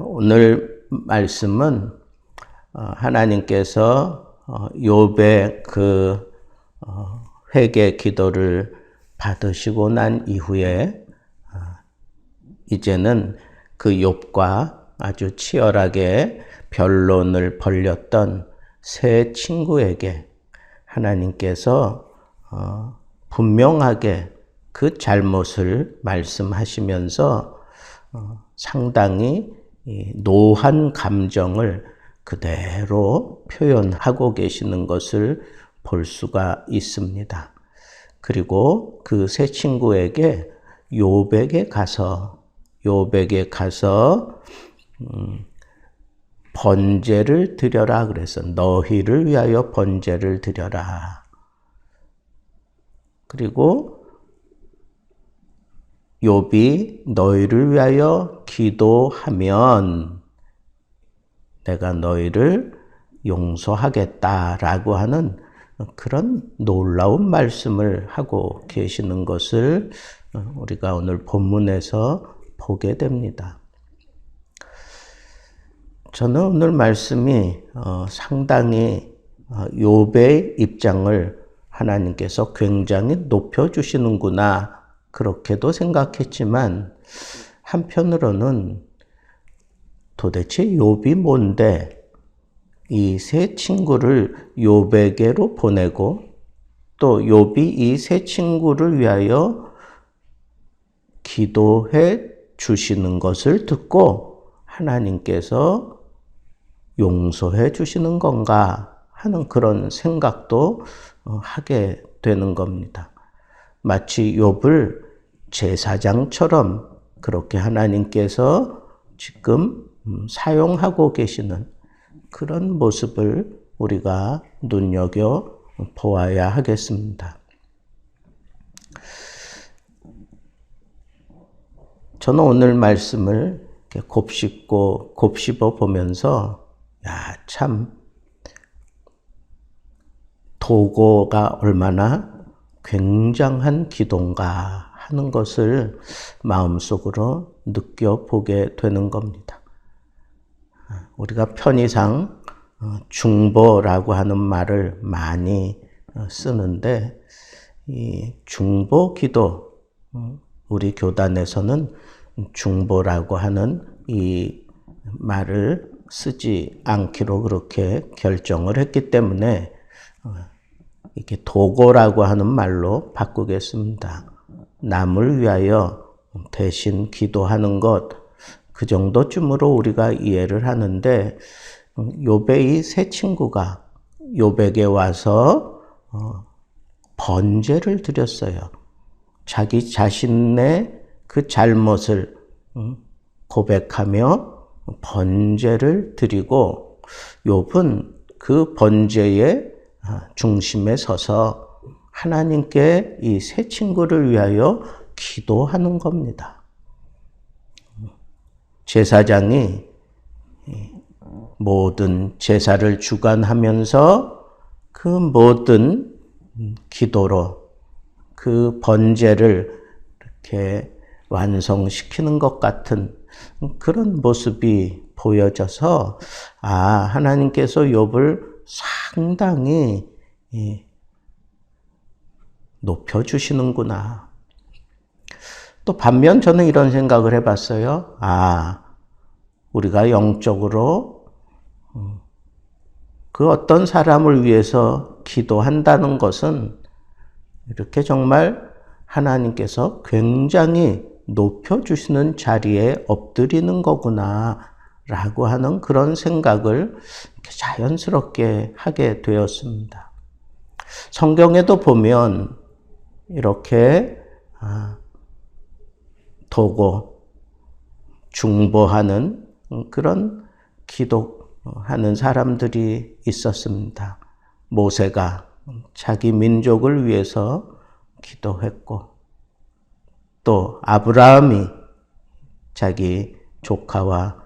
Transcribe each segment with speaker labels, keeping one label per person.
Speaker 1: 오늘 말씀은 어, 하나님께서 욥의 그 어, 회개 기도를 받으시고 난 이후에 어, 이제는 그 욥과 아주 치열하게 변론을 벌렸던 세 친구에게 하나님께서 분명하게 그 잘못을 말씀하시면서 상당히 노한 감정을 그대로 표현하고 계시는 것을 볼 수가 있습니다. 그리고 그 세 친구에게 요백에 가서 요백에 가서 음, 번제를 드려라 그래서 너희를 위하여 번제를 드려라. 그리고 욥이 너희를 위하여 기도하면 내가 너희를 용서하겠다라고 하는 그런 놀라운 말씀을 하고 계시는 것을 우리가 오늘 본문에서 보게 됩니다. 저는 오늘 말씀이 어, 상당히 어, 입장을 하나님께서 굉장히 높여 주시는구나 그렇게도 생각했지만 한편으로는 도대체 욥이 뭔데 이 세 친구를 욥에게로 보내고 또 욥이 이 세 친구를 위하여 기도해 주시는 것을 듣고 하나님께서 용서해 주시는 건가 하는 그런 생각도 어, 하게 되는 겁니다. 마치 욥을 제사장처럼 그렇게 하나님께서 지금 음, 사용하고 계시는 그런 모습을 우리가 눈여겨 보아야 하겠습니다. 저는 오늘 말씀을 곱씹고 곱씹어 보면서 야, 참 도고가 얼마나 굉장한 기도인가 하는 것을 마음속으로 느껴보게 되는 겁니다. 우리가 편의상 어, 중보라고 하는 말을 많이 어, 쓰는데 이 중보 기도 어, 우리 교단에서는 중보라고 하는 이 말을 쓰지 않기로 그렇게 결정을 했기 때문에 이렇게 도고라고 하는 말로 바꾸겠습니다. 남을 위하여 대신 기도하는 것, 그 정도쯤으로 우리가 이해를 하는데, 요배의 세 친구가 요백에 와서 어, 번제를 드렸어요. 자기 자신의 그 잘못을 고백하며 번제를 드리고 욥은 그 번제의 아, 중심에 서서 하나님께 이 새 친구를 위하여 기도하는 겁니다. 제사장이 모든 제사를 주관하면서 그 모든 기도로 그 번제를 이렇게 완성시키는 것 같은 그런 모습이 보여져서 아 하나님께서 욥을 상당히 높여주시는구나. 또 반면 저는 이런 생각을 해봤어요. 아, 우리가 영적으로 어, 그 어떤 사람을 위해서 기도한다는 것은 이렇게 정말 하나님께서 굉장히 높여주시는 자리에 엎드리는 거구나. 라고 하는 그런 생각을 자연스럽게 하게 되었습니다. 성경에도 보면 이렇게 아, 도고 중보하는 그런 기도하는 사람들이 있었습니다. 모세가 자기 민족을 위해서 기도했고 또 아브라함이 자기 조카와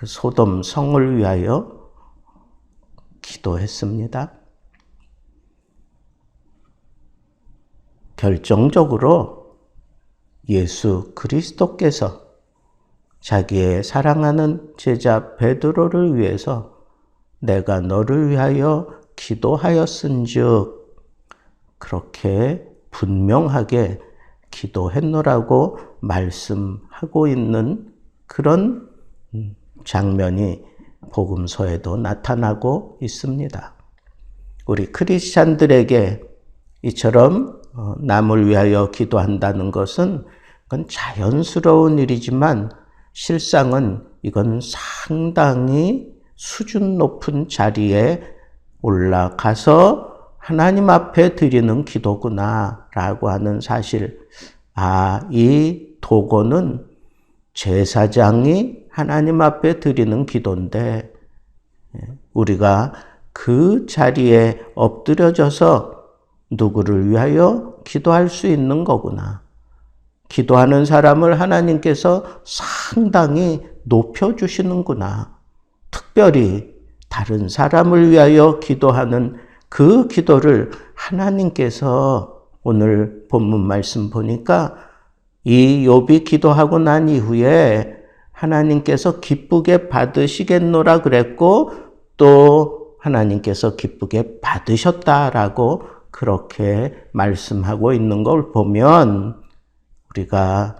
Speaker 1: 그 소돔 성을 위하여 기도했습니다. 결정적으로 예수 그리스도께서 자기의 사랑하는 제자 베드로를 위해서 내가 너를 위하여 기도하였은즉 그렇게 분명하게 기도했노라고 말씀하고 있는 그런 장면이 복음서에도 나타나고 있습니다. 우리 크리스찬들에게 이처럼 어, 남을 위하여 기도한다는 것은 그건 자연스러운 일이지만 실상은 이건 상당히 수준 높은 자리에 올라가서 하나님 앞에 드리는 기도구나라고 하는 사실. 아, 이 도고는 제사장이 하나님 앞에 드리는 기도인데 예, 우리가 그 자리에 엎드려져서 누구를 위하여 기도할 수 있는 거구나. 기도하는 사람을 하나님께서 상당히 높여주시는구나. 특별히 다른 사람을 위하여 기도하는 그 기도를 하나님께서 오늘 본문 말씀 보니까 이 욥이 기도하고 난 이후에 하나님께서 기쁘게 받으시겠노라 그랬고 또 하나님께서 기쁘게 받으셨다라고 그렇게 말씀하고 있는 걸 보면 우리가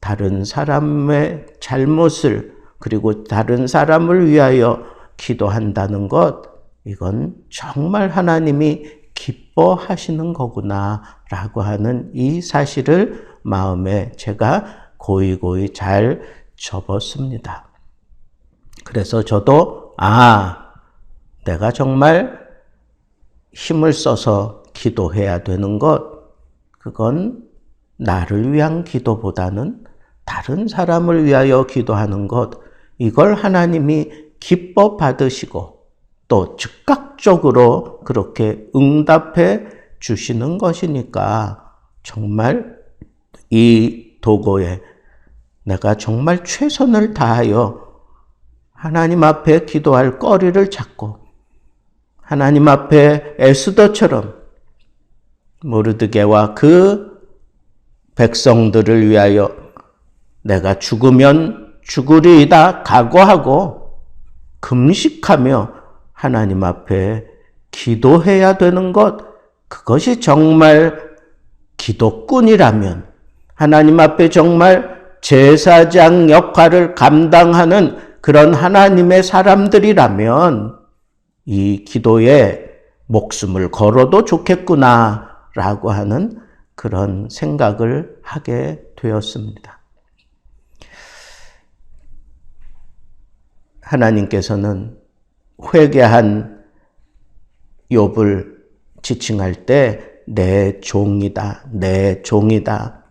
Speaker 1: 다른 사람의 잘못을 그리고 다른 사람을 위하여 기도한다는 것 이건 정말 하나님이 기뻐하시는 거구나라고 하는 이 사실을 마음에 제가 고이고이 잘 접었습니다. 그래서 저도 아 내가 정말 힘을 써서 기도해야 되는 것 그건 나를 위한 기도보다는 다른 사람을 위하여 기도하는 것 이걸 하나님이 기뻐 받으시고 또 즉각적으로 그렇게 응답해 주시는 것이니까 정말 이 도고에 내가 정말 최선을 다하여 하나님 앞에 기도할 거리를 찾고 하나님 앞에 에스더처럼 모르드게와 그 백성들을 위하여 내가 죽으면 죽으리이다 각오하고 금식하며 하나님 앞에 기도해야 되는 것, 그것이 정말 기도꾼이라면, 하나님 앞에 정말 제사장 역할을 감당하는 그런 하나님의 사람들이라면, 이 기도에 목숨을 걸어도 좋겠구나, 라고 하는 그런 생각을 하게 되었습니다. 하나님께서는 회개한 욥을 지칭할 때 내 종이다, 내 종이다.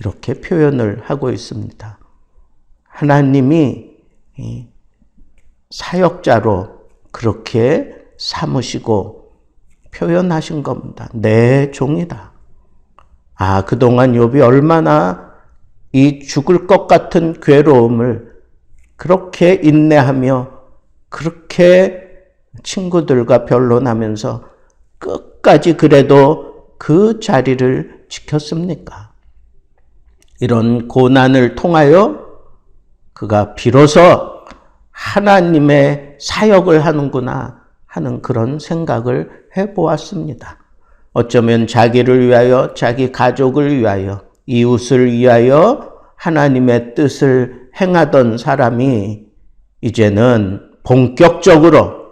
Speaker 1: 이렇게 표현을 하고 있습니다. 하나님이 사역자로 그렇게 삼으시고 표현하신 겁니다. 내 종이다. 아, 그동안 욥이 얼마나 이 죽을 것 같은 괴로움을 그렇게 인내하며 그렇게 친구들과 변론하면서 끝까지 그래도 그 자리를 지켰습니까? 이런 고난을 통하여 그가 비로소 하나님의 사역을 하는구나 하는 그런 생각을 해 보았습니다. 어쩌면 자기를 위하여, 자기 가족을 위하여, 이웃을 위하여 하나님의 뜻을 행하던 사람이 이제는 본격적으로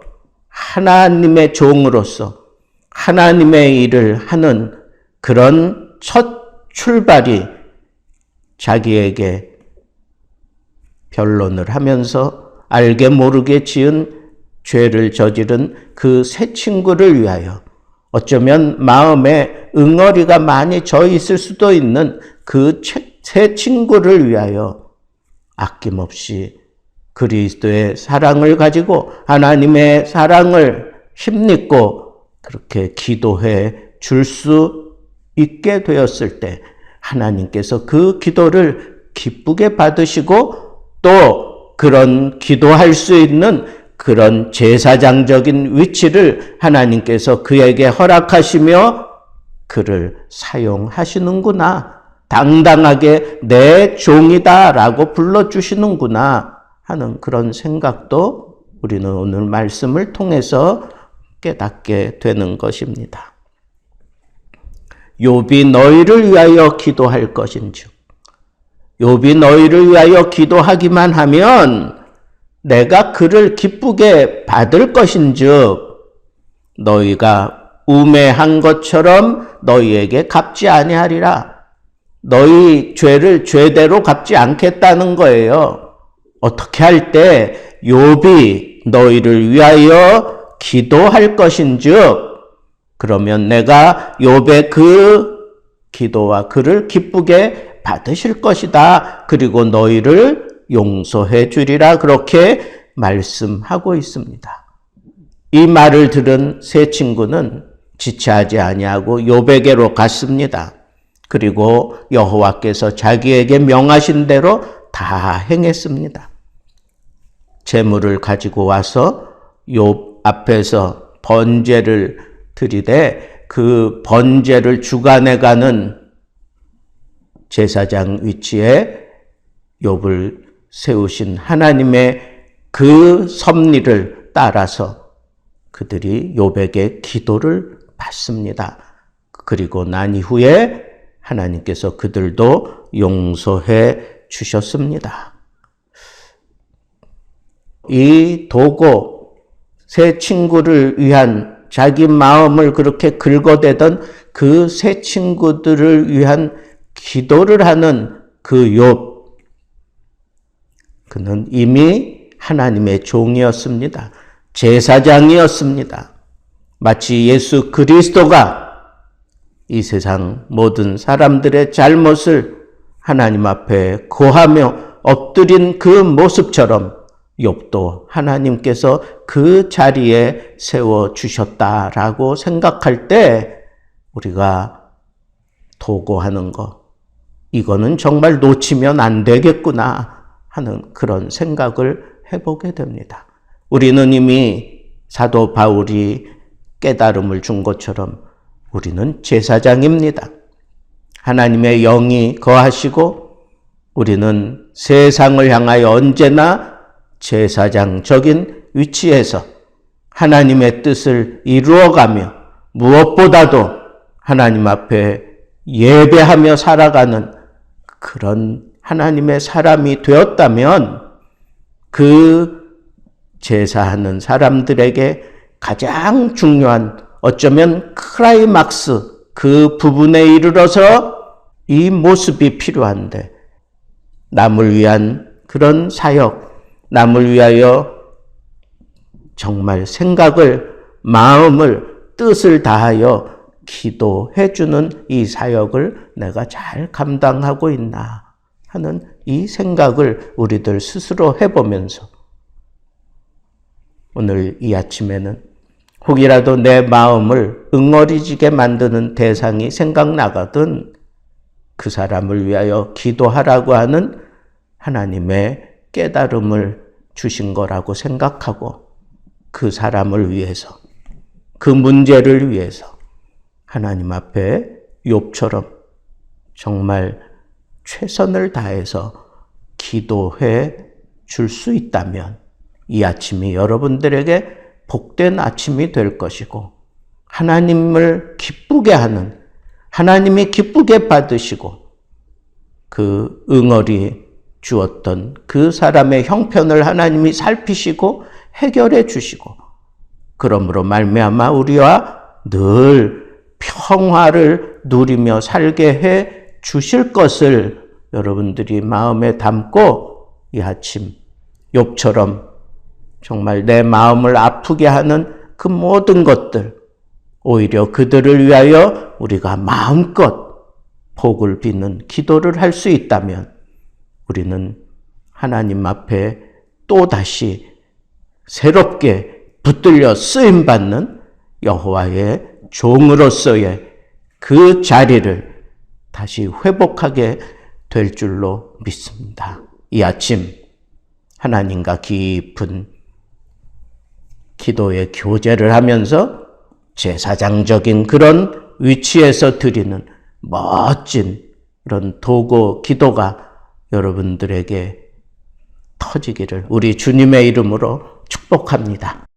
Speaker 1: 하나님의 종으로서 하나님의 일을 하는 그런 첫 출발이 자기에게 변론을 하면서 알게 모르게 지은 죄를 저지른 그 새 친구를 위하여 어쩌면 마음에 응어리가 많이 져 있을 수도 있는 그 새 친구를 위하여 아낌없이 그리스도의 사랑을 가지고 하나님의 사랑을 힘입고 그렇게 기도해 줄 수 있게 되었을 때 하나님께서 그 기도를 기쁘게 받으시고 또 그런 기도할 수 있는 그런 제사장적인 위치를 하나님께서 그에게 허락하시며 그를 사용하시는구나 당당하게 내 종이다라고 불러주시는구나 하는 그런 생각도 우리는 오늘 말씀을 통해서 깨닫게 되는 것입니다. 욥이 너희를 위하여 기도할 것인즉 욥이 너희를 위하여 기도하기만 하면 내가 그를 기쁘게 받을 것인즉 너희가 우매한 것처럼 너희에게 갚지 아니하리라. 너희 죄를 죄대로 갚지 않겠다는 거예요. 어떻게 할 때 욥이 너희를 위하여 기도할 것인즉 그러면 내가 욥의 그 기도와 그를 기쁘게 받으실 것이다. 그리고 너희를 용서해 주리라 그렇게 말씀하고 있습니다. 이 말을 들은 세 친구는 지체하지 아니하고 욥에게로 갔습니다. 그리고 여호와께서 자기에게 명하신 대로 다 행했습니다. 재물을 가지고 와서 욥 앞에서 번제를 드리되 그 번제를 주관해가는 제사장 위치에 욥을 세우신 하나님의 그 섭리를 따라서 그들이 욥에게 기도를 받습니다. 그리고 난 이후에 하나님께서 그들도 용서해 주셨습니다. 이 도고 새 친구를 위한 자기 마음을 그렇게 긁어대던 그새 친구들을 위한 기도를 하는 그 욥. 그는 이미 하나님의 종이었습니다. 제사장이었습니다. 마치 예수 그리스도가 이 세상 모든 사람들의 잘못을 하나님 앞에 고하며 엎드린 그 모습처럼 욥도 하나님께서 그 자리에 세워 주셨다라고 생각할 때 우리가 도고하는 것 이거는 정말 놓치면 안 되겠구나 하는 그런 생각을 해보게 됩니다. 우리는 이미 사도 바울이 깨달음을 준 것처럼 우리는 제사장입니다. 하나님의 영이 거하시고 우리는 세상을 향하여 언제나 제사장적인 위치에서 하나님의 뜻을 이루어가며 무엇보다도 하나님 앞에 예배하며 살아가는 그런 하나님의 사람이 되었다면 그 제사하는 사람들에게 가장 중요한 어쩌면 크라이막스 그 부분에 이르러서 이 모습이 필요한데 남을 위한 그런 사역, 남을 위하여 정말 생각을, 마음을, 뜻을 다하여 기도해 주는 이 사역을 내가 잘 감당하고 있나 하는 이 생각을 우리들 스스로 해보면서 오늘 이 아침에는 혹이라도 내 마음을 응어리지게 만드는 대상이 생각나거든 그 사람을 위하여 기도하라고 하는 하나님의 깨달음을 주신 거라고 생각하고 그 사람을 위해서 그 문제를 위해서 하나님 앞에 욥처럼 정말 최선을 다해서 기도해 줄 수 있다면 이 아침이 여러분들에게 복된 아침이 될 것이고 하나님을 기쁘게 하는 하나님이 기쁘게 받으시고 그 응어리 주었던 그 사람의 형편을 하나님이 살피시고 해결해 주시고 그러므로 말미암아 우리와 늘 평화를 누리며 살게 해 주실 것을 여러분들이 마음에 담고 이 아침 욥처럼 정말 내 마음을 아프게 하는 그 모든 것들, 오히려 그들을 위하여 우리가 마음껏 복을 비는 기도를 할 수 있다면 우리는 하나님 앞에 또 다시 새롭게 붙들려 쓰임 받는 여호와의 종으로서의 그 자리를 다시 회복하게 될 줄로 믿습니다. 이 아침 하나님과 깊은 기도의 교제를 하면서 제사장적인 그런 위치에서 드리는 멋진 그런 도고 기도가 여러분들에게 터지기를 우리 주님의 이름으로 축복합니다.